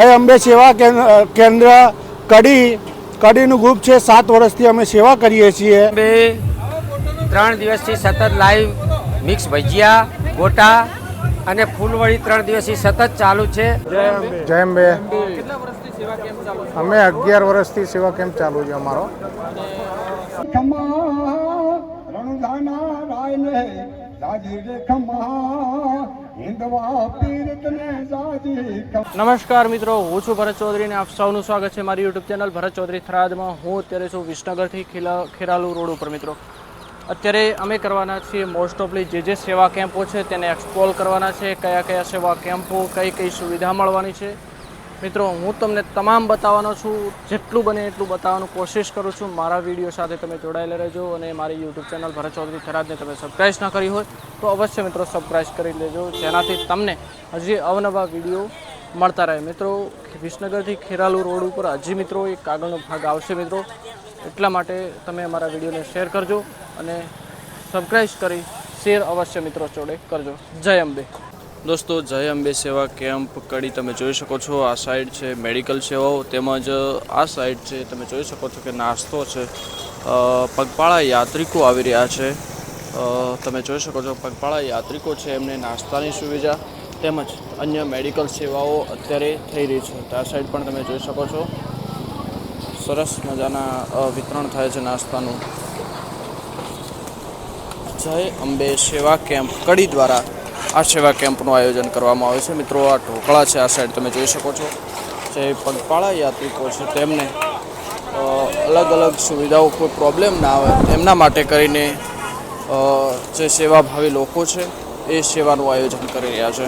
એ અંબે સેવા કેન- કેન્દ્ર કડી કડીનું ગ્રુપ છે સાત વર્ષથી અમે સેવા કરીએ છીએ. બે ત્રણ દિવસથી સતત લાઈવ મિક્સ ભજીયા ગોટા અને ફૂલવળી ત્રણ દિવસથી સતત ચાલુ છે. જય અંબે. અમે અગિયાર વર્ષથી સેવા કેમ્પ ચાલુ છે અમારો. રણધાના રાયને નમસ્કાર મિત્રો, હું છું ભરત ચૌધરી અને આપ સૌનું સ્વાગત છે મારી યુટ્યુબ ચેનલ ભરત ચૌધરી થરાદમાં. હું અત્યારે છું વિસનગરથી ખેરાલુ રોડ ઉપર મિત્રો. અત્યારે અમે કરવાના છીએ મોસ્ટ ઓફલી જે જે સેવા કેમ્પો છે તેને એક્સપ્લોર કરવાના છે કયા કયા સેવા કેમ્પો કઈ કઈ સુવિધા મળવાની છે. મિત્રો, હું તમને તમામ બતાવવાનો છું, જેટલું બને એટલું બતાવવાનું કોશિશ કરું છું. મારા વીડિયો સાથે તમે જોડાયેલા રહેજો અને મારી યુટ્યુબ ચેનલ ભરત ચૌધરી થરાદને તમે સબસ્ક્રાઈબ ન કરી હોય તો અવશ્ય મિત્રો સબસ્ક્રાઈબ કરી લેજો, જેનાથી તમને હજી અવનવા વીડિયો મળતા રહે. મિત્રો, વિસનગરથી ખેરાલુ રોડ ઉપર હજી મિત્રો એક કાગળનો ભાગ આવશે મિત્રો. એટલા માટે તમે અમારા વિડીયોને શેર કરજો અને સબસ્ક્રાઈબ કરી શેર અવશ્ય મિત્રો જોડે કરજો. જય અંબે. દોસ્તો, જય અંબે સેવા કેમ્પ કડી તમે જોઈ શકો છો. આ સાઈડ છે મેડિકલ સેવાઓ, તેમજ આ સાઈડ છે તમે જોઈ શકો છો કે નાસ્તો છે. પગપાળા યાત્રિકો આવી રહ્યા છે. તમે જોઈ શકો છો પગપાળા યાત્રિકો છે, એમને નાસ્તાની સુવિધા તેમજ અન્ય મેડિકલ સેવાઓ અત્યારે થઈ રહી છે. આ સાઈડ પણ તમે જોઈ શકો છો. સરસ મજાના વિતરણ થાય છે નાસ્તાનું. જય અંબે સેવા કેમ્પ કડી દ્વારા આ સેવા કેમ્પનું આયોજન કરવામાં આવે છે. મિત્રો, આ ઢોકળા છે, આ સાઈડ તમે જોઈ શકો છો. જે પગપાળા યાત્રિકો છે, તેમને અલગ અલગ સુવિધાઓ કોઈ પ્રોબ્લેમ ના આવે, એમના માટે કરીને જે સેવાભાવી લોકો છે, એ સેવાનું આયોજન કરી રહ્યા છે.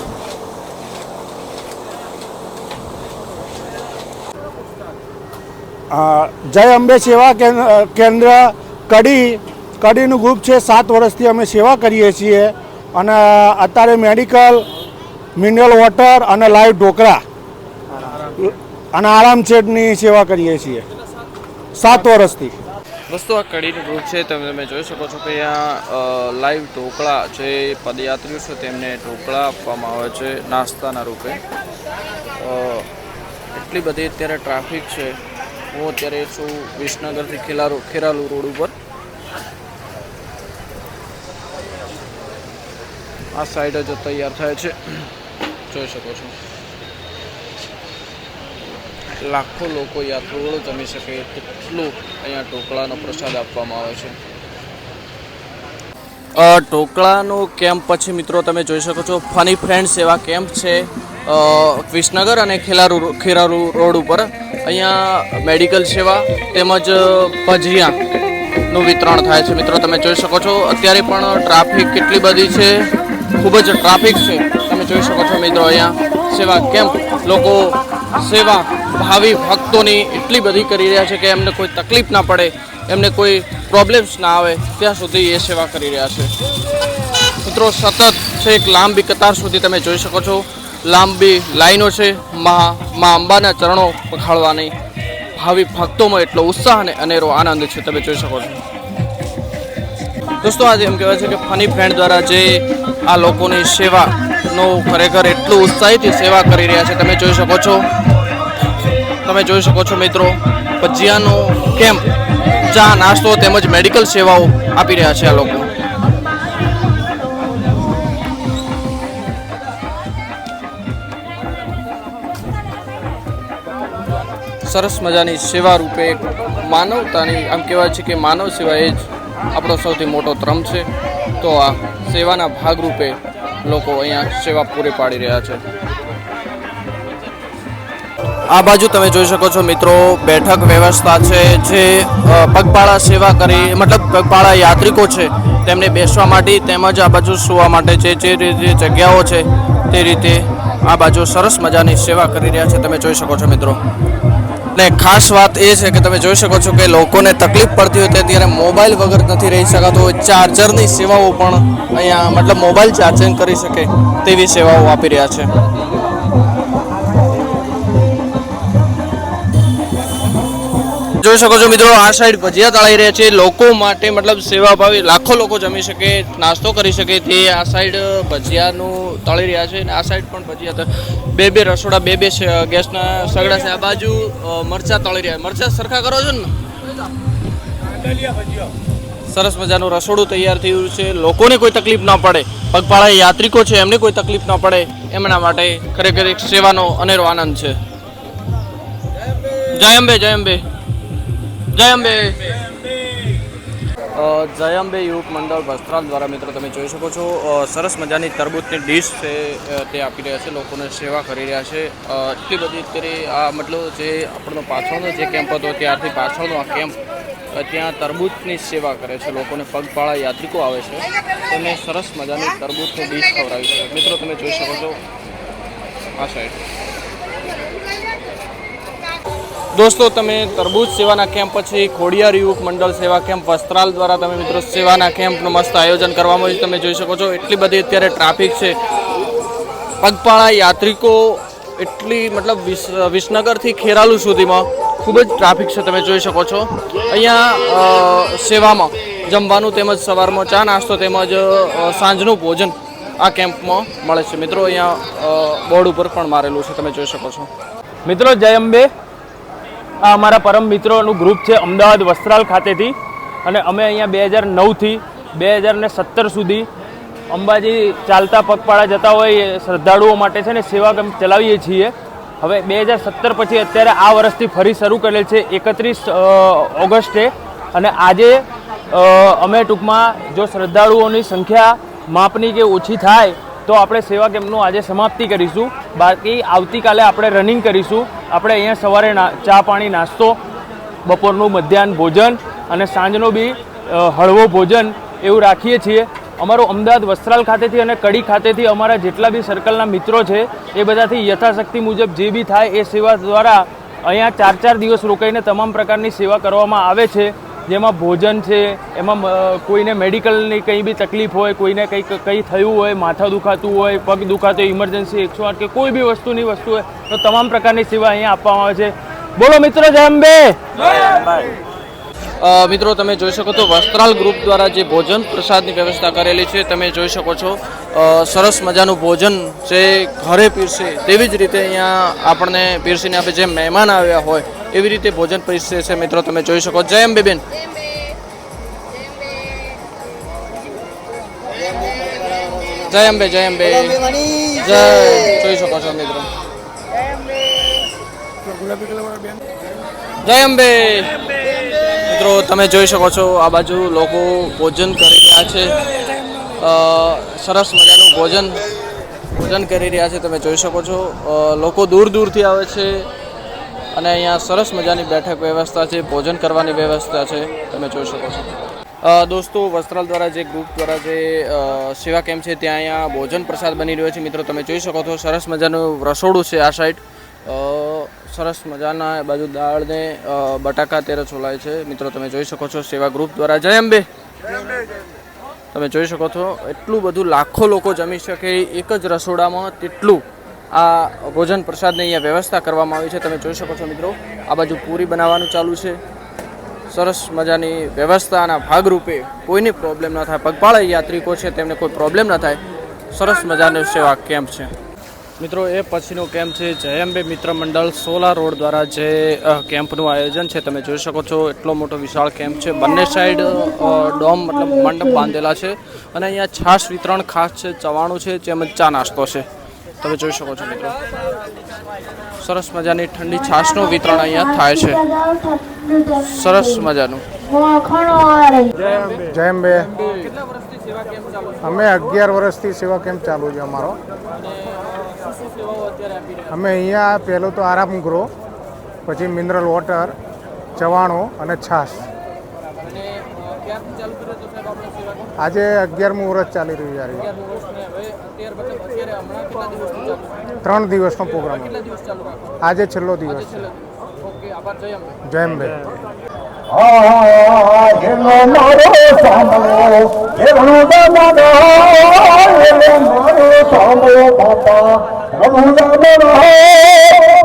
જય અંબે સેવા કેન- કેન્દ્ર કડી, કડીનું ગ્રુપ છે. સાત વર્ષથી અમે સેવા કરીએ છીએ. અને અત્યારે મેડિકલ મિનરલ વોટર અને લાઈવ ઢોકળા. અને આરામ સેટની સેવા કરીએ છીએ. સાત વર્ષથી. દોસ્તો આ કડીનું ગ્રુપ છે, તમે તમે જોઈ શકો છો કે અહીંયા લાઈવ ઢોકળા જે પદયાત્રીઓ છે, તેમને ઢોકળા આપવામાં આવે છે, નાસ્તાના રૂપે. એટલી બધી અત્યારે ટ્રાફિક છે. હું અત્યારે છું વિસનગરથી ખેલારુ, ખેરાલુ રોડ ઉપર. આ સાઈડ જ તૈયાર થાય છે. જોઈ શકો છો. લાખો લોકો યાત્રુઓ જમી શકે તેટલું અહીંયા ઢોકળાનો પ્રસાદ આપવામાં આવે છે. ઢોકળાનો કેમ્પ પછી મિત્રો તમે જોઈ શકો છો, ફની ફ્રેન્ડ્સ એવા કેમ્પ છે વિસનગર અને ખેલારુ, ખેરારુ રોડ ઉપર. અહીંયા મેડિકલ સેવા તેમજ ભજીયાનું વિતરણ થાય છે મિત્રો, તમે જોઈ શકો છો. અત્યારે પણ ટ્રાફિક કેટલી બધી છે. ખૂબ જ ટ્રાફિક છે. તમે જોઈ શકો છો મિત્રો અહીંયા સેવા કેમ્પ. લોકો સેવા ભાવિ ભક્તોની એટલી બધી કરી રહ્યા છે કે એમને કોઈ તકલીફ ના પડે, એમને કોઈ પ્રોબ્લેમ્સ ના આવે, ત્યાં સુધી એ સેવા કરી રહ્યા છે. મિત્રો, સતત છે એક લાંબી કતાર સુધી તમે જોઈ શકો છો. લાંબી લાઈનો છે. મા મા અંબાના ચરણો પખાળવાની. ભાવિ ભક્તોમાં એટલો ઉત્સાહ અને અનેરો આનંદ છે, તમે જોઈ શકો છો. દોસ્તો, આજે એમ કહેવાય છે કે ફની ફ્રેન્ડ દ્વારા જે આ લોકોની સેવાનો ખરેખર એટલું ઉત્સાહીથી સેવા કરી રહ્યા છે, તમે જોઈ શકો છો. તમે જોઈ શકો છો મિત્રો, ભજીયાનો કેમ્પ ચા, નાસ્તો તેમજ મેડિકલ સેવાઓ આપી રહ્યા છે આ લોકો. સરસ મજાની સેવા રૂપે માનવતાની, આમ કહેવાય છે કે માનવ સેવા એ જ આપણો સૌથી મોટો ધર્મ છે. તો આ સેવાના ભાગરૂપે લોકો અહીંયા સેવા પૂરી પાડી રહ્યા છે. આ બાજુ તમે જોઈ શકો છો મિત્રો, બેઠક વ્યવસ્થા છે જે પગપાળા સેવા કરી, મતલબ પગપાળા યાત્રિકો છે, તેમને બેસવા માટે તેમજ આ બાજુ સુવા માટે જે જે રીતે જગ્યાઓ છે, તે રીતે આ બાજુ સરસ મજાની સેવા કરી રહ્યા છે. તમે જોઈ શકો છો મિત્રો. ને ખાસ વાત એ છે કે તમે જોઈ શકો છો કે લોકોને તકલીફ પડતી હોય તે ત્યારે મોબાઈલ વગર નથી રહી શકાતો. ચાર્જરની સેવાઓ પણ અહીંયા, મતલબ મોબાઈલ ચાર્જિંગ કરી શકે તેવી સેવાઓ આપી રહ્યા છે. જોઈ શકો છો મિત્રો, આ સાઈડ ભજીયા તળાઈ રહ્યા છે. લોકો માટે મતલબ સેવાભાવી લાખો લોકો જમી શકે, નાસ્તો કરી શકે તે આ સાઈડ ભજીયાનું તળી રહ્યા છે અને આ સાઈડ પણ ભજીયા બે બે રસોડા, બે બે ગેસના સગડા છે. આ બાજુ મરચા તળી રહ્યા મરચા સરખા કરો છો ને? સરસ મજાનું રસોડું તૈયાર થયું છે. લોકોને કોઈ તકલીફ ન પડે. પગપાળા યાત્રિકો છે, એમને કોઈ તકલીફ ન પડે. એમના માટે ખરેખર એક સેવાનો અનેરો આનંદ છે. જય અંબે જય અંબે. જય અંબે. જય અંબે યુવક મંડળ વસ્ત્રાલ દ્વારા મિત્રો તમે જોઈ શકો છો. સરસ મજાની તરબૂચની ડીશ છે તે આપી રહ્યા છે, લોકોને સેવા કરી રહ્યા છે. એટલી બધી અત્યારે આ મતલબ જે આપણો પાછળનો જે કેમ્પ હતો, ત્યારથી પાછળનો આ કેમ્પ ત્યાં તરબૂચની સેવા કરે છે, લોકોને પગપાળા યાત્રિકો આવે છે. તેમને સરસ મજાની તરબૂચની ડીશ ખવડાવી છે. મિત્રો, તમે જોઈ શકો છો આ સાઈડ દોસ્તો, તમે તરબૂજ સેવાના કેમ્પ પછી ખોડિયાર યુવક મંડળ સેવા કેમ્પ, વસ્ત્રાલ દ્વારા તમે મિત્રો સેવાના કેમ્પનું મસ્ત આયોજન કરવામાં આવ્યું તમે જોઈ શકો છો, એટલી બધી અત્યારે ટ્રાફિક છે. પગપાળા યાત્રિકો એટલી, મતલબ વિસનગરથી ખેરાલુ સુધીમાં ખૂબ જ ટ્રાફિક છે, તમે જોઈ શકો છો. અહીંયા સેવામાં જમવાનું તેમજ સવારમાં ચા નાસ્તો તેમજ સાંજનું ભોજન આ કેમ્પમાં મળે છે. મિત્રો, અહીંયા બોર્ડ ઉપર પણ મારેલું છે, તમે જોઈ શકો છો. મિત્રો, જય અંબે. આ અમારા પરમ મિત્રોનું ગ્રુપ છે અમદાવાદ વસ્ત્રાલ ખાતેથી. અને અમે અહીંયા બે હજાર નવથી બે હજાર સત્તર સુધી અંબાજી ચાલતા પગપાળા જતા હોય શ્રદ્ધાળુઓ માટે છે ને સેવા ચલાવીએ છીએ. હવે બે હજાર સત્તર પછી અત્યારે આ વર્ષથી ફરી શરૂ કરેલ છે એકત્રીસ ઓગસ્ટે. અને આજે અમે ટૂંકમાં જો શ્રદ્ધાળુઓની સંખ્યા માપની કે ઓછી થાય તો આપણે સેવા કેમ્પનું આજે સમાપ્તિ કરીશું. બાકી આવતીકાલે આપણે રનિંગ કરીશું. આપણે અહીંયા સવારે ચા પાણી નાસ્તો, બપોરનું મધ્યાહન ભોજન અને સાંજનો બી હળવો ભોજન એવું રાખીએ છીએ. અમારું અમદાવાદ વસ્ત્રાલ ખાતેથી અને કડી ખાતેથી અમારા જેટલા બી સર્કલના મિત્રો છે, એ બધાથી યથાશક્તિ મુજબ જે બી થાય એ સેવા દ્વારા અહીંયા ચાર ચાર દિવસ રોકાઈને તમામ પ્રકારની સેવા કરવામાં આવે છે. જેમાં ભોજન છે એમાં કોઈને મેડિકલની કંઈ બી તકલીફ હોય કોઈને કંઈક કંઈ થયું હોય માથા દુખાતું હોય પગ દુખાતું હોય ઇમરજન્સી એકસો આઠ કે કોઈ બી વસ્તુની વસ્તુ હોય તો તમામ પ્રકારની સેવા અહીંયા આપવામાં આવે છે. બોલો મિત્રો અ, મિત્રો તમે જોઈ શકો છો વસ્ત્રાલ ગ્રુપ દ્વારા જે ભોજન પ્રસાદની વ્યવસ્થા કરેલી છે તમે જોઈ શકો છો. સરસ મજાનું ભોજન જે ઘરે પીરસે તેવી જ રીતે અહીંયા આપણને પીરસીને આપે જે મહેમાન આવ્યા હોય એવી રીતે ભોજન પરિસ્થિતિ છે મિત્રો તમે જોઈ શકો. જય અંબે બેન. જય અંબે જય અંબે. જય. જોઈ શકો છો મિત્રો. જય અંબે. મિત્રો તમે જોઈ શકો છો આ બાજુ લોકો ભોજન કરી રહ્યા છે. સરસ મજાનું ભોજન ભોજન કરી રહ્યા છે તમે જોઈ શકો છો. લોકો દૂર દૂરથી આવે છે. અને અહીંયા સરસ મજાની બેઠક વ્યવસ્થા છે, ભોજન કરવાની વ્યવસ્થા છે, તમે જોઈ શકો છો. દોસ્તો, વસ્ત્રાલ દ્વારા જે ગ્રુપ દ્વારા જે સેવા કેમ્પ છે, ત્યાં અહીંયા ભોજન પ્રસાદ બની રહ્યો છે. મિત્રો, તમે જોઈ શકો છો, સરસ મજાનું રસોડું છે આ સાઈડ સરસ મજાના બાજુ દાળને બટાકા તેરે છોલાય છે. મિત્રો, તમે જોઈ શકો છો, સેવા ગ્રુપ દ્વારા. જય અંબે! તમે જોઈ શકો છો, એટલું બધું લાખો લોકો જમી શકે, એક જ રસોડામાં તેટલું આ ભોજન પ્રસાદની અહીંયા વ્યવસ્થા કરવામાં આવી છે, તમે જોઈ શકો છો મિત્રો. આ બાજુ પૂરી બનાવવાનું ચાલુ છે. સરસ મજાની વ્યવસ્થાના ભાગરૂપે કોઈની પ્રોબ્લેમ ન થાય. પગપાળા યાત્રિકો છે, તેમને કોઈ પ્રોબ્લેમ ન થાય. સરસ મજાનો સેવા કેમ્પ છે. મિત્રો, એ પછીનો કેમ્પ છે જયંબે મિત્ર મંડળ સોલા રોડ દ્વારા જે કેમ્પનું આયોજન છે, તમે જોઈ શકો છો. એટલો મોટો વિશાળ કેમ્પ છે. બંને સાઈડ ડોમ મતલબ મંડપ બાંધેલા છે. અને અહીંયા છાશ વિતરણ ખાસ છે, ચવાણું છે, તેમજ ચા નાસ્તો છે. તમે જોઈ શકો છો મિત્રો. સરસ મજાની ઠંડી છાશનું વિતરણ અહીંયા થાય છે. સરસ મજાનું. જય અંબે. અમે અગિયાર વર્ષથી સેવા કેમ્પ ચાલુ છે અમારો. અમે અહીંયા પહેલું તો આરામ ગૃહ, પછી મિનરલ વોટર ચવાણું અને છાશ. આજે અગિયારમું વર્ષ ચાલી રહ્યું છે. ત્રણ દિવસનો પ્રોગ્રામ આજે છેલ્લો દિવસ છે જય અંબે એનો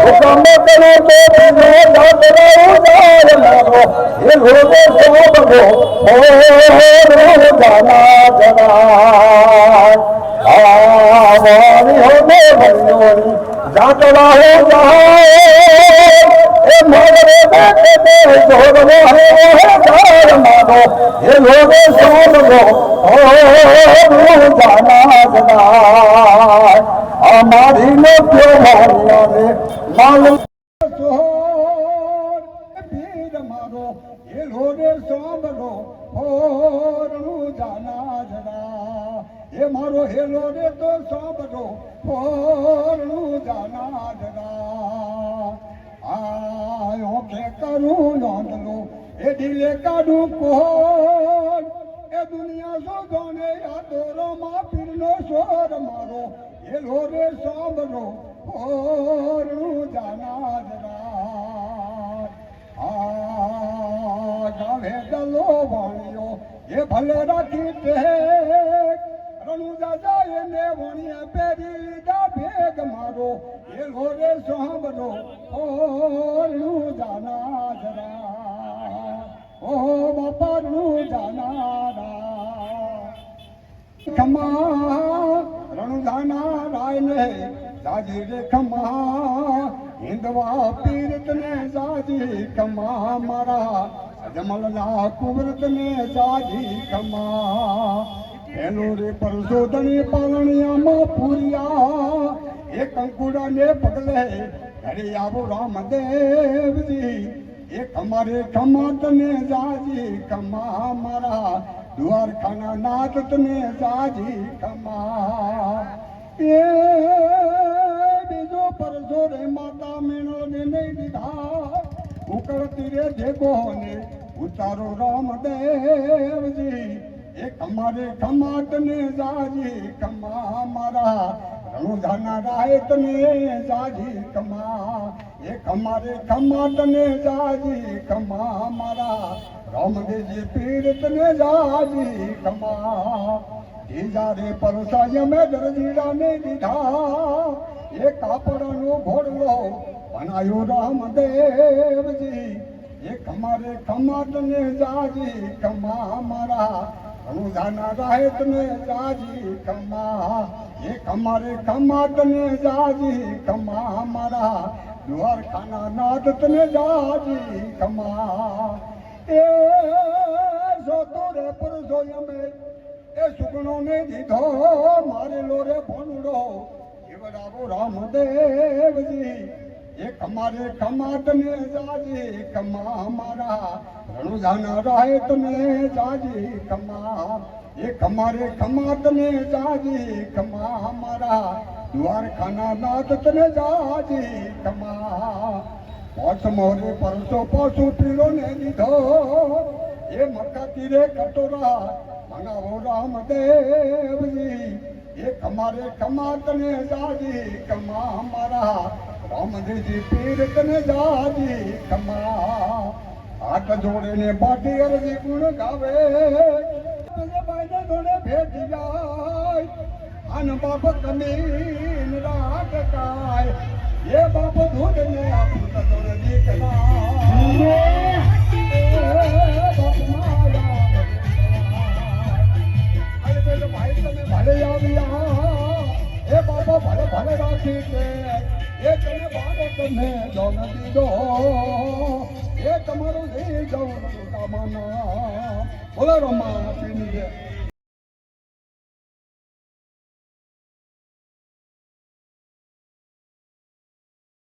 મારો સાંભળો એનો દાદા એનો મારો સાંભળો બાપા રમુ દાદા હુકમ કરે તો બીજો દાદરા ઉદાર મારો એ લોકે સોબગો ઓ જાના બેઠે તે જોડવો હે જાર મારો એ લોકે સોબગો ઓ જાના જના અમારી નો પ્યો પીર મારો એ લોડે સાંભળો હોરણું જાના હે મારો હેલો રે તો સાંભળો. કાઢું કોણ? એ દુનિયા શોધોને આ દોરોમાં પીરનો સ્વર મારો એ લોરે સાંભળો ઓરું જાના જરા આ ગાવે ડલો વાણિયો એ ભલે રાખી તે રણુ જાય એને વણીએ પેરી લીધા ભેગ મારો એ લોરે સાંભળો ઓરું જાના જરા ઓ બાપાનું જાનારા ખમા રણુદાના રાય ને સાજી રે ખમા, હિંદવા પીરત ને સાજી ખમા, મારા અજમલના કુવરત ને સાજી ખમા. એનો રે પરસોદણી પાલણિયામાં પૂર્યા એ કંકુડા ને પગલે ઘરે આવો રામદેવજી. એ ખમારે ખમા તને જાજી, કમા મારા દ્વારખાના નાથ તને જાજી, કમા. એ બીજો પરસો રે માતા મેણો ને નહીં દીધા. ઉકળતી રે જેગો ને ઉતારો રામદેવજી. એ ખમારે ખમા તને જાજી, કમા મારા રણુધાના રાય તને જાજી ખમા એ ખમારે ખમા તને જાજી ખમા મારા રામદેવજી પીર તને જાજી ખમા જીજા રે પરસાય મેં દરજીડા ને દીધા. એ કાપડનો ઘોડલો બનાયો રામદેવજી. એ ખમારે ખમા તને જાજી ખમા મારા અનુધાના રાય તને જાજી, કમા એ ખમારે ખમા તને જાજી ખમા મારા દ્વારખાના નાદ તને જાજી કમા. એ જોતો રે પુરુષો અમે એ સુગણો ને દીધો, મારેલો રે ભોનડો જીવડાવો રામદેવજી, એ કમારે કમાત ને જાજી કમા મારા. રણુજાના રાય તને જાજી કમા, એ કમારે કમાત ને જાજી કમા મારા. દ્વારખાના નાથ તને જાજી કમા પોચ મોરે પરસો પાછો પીરો ને દીધો એ મક્કા તીરે કટોરા મનાવો રામદેવજી. એ કમારે કમા તને જાજી કમા મારા. રામદેવજી પીર તને જાજી કમા હાથ જોડે ને બાટી અરજી ગુણ ગાવે. ભેટી જાય. અન બાપ મીન રાગ કાય એ બાપ ધૂળ ને આપું તતોર પેલો ભાઈ તમે ભલે આવ્યા. એ બાપા ભલે ભલે રાખી છે એ તને બાળક ને જોન દીધો. એ તમારું જઈ જાઉં કામના બોલો રમા.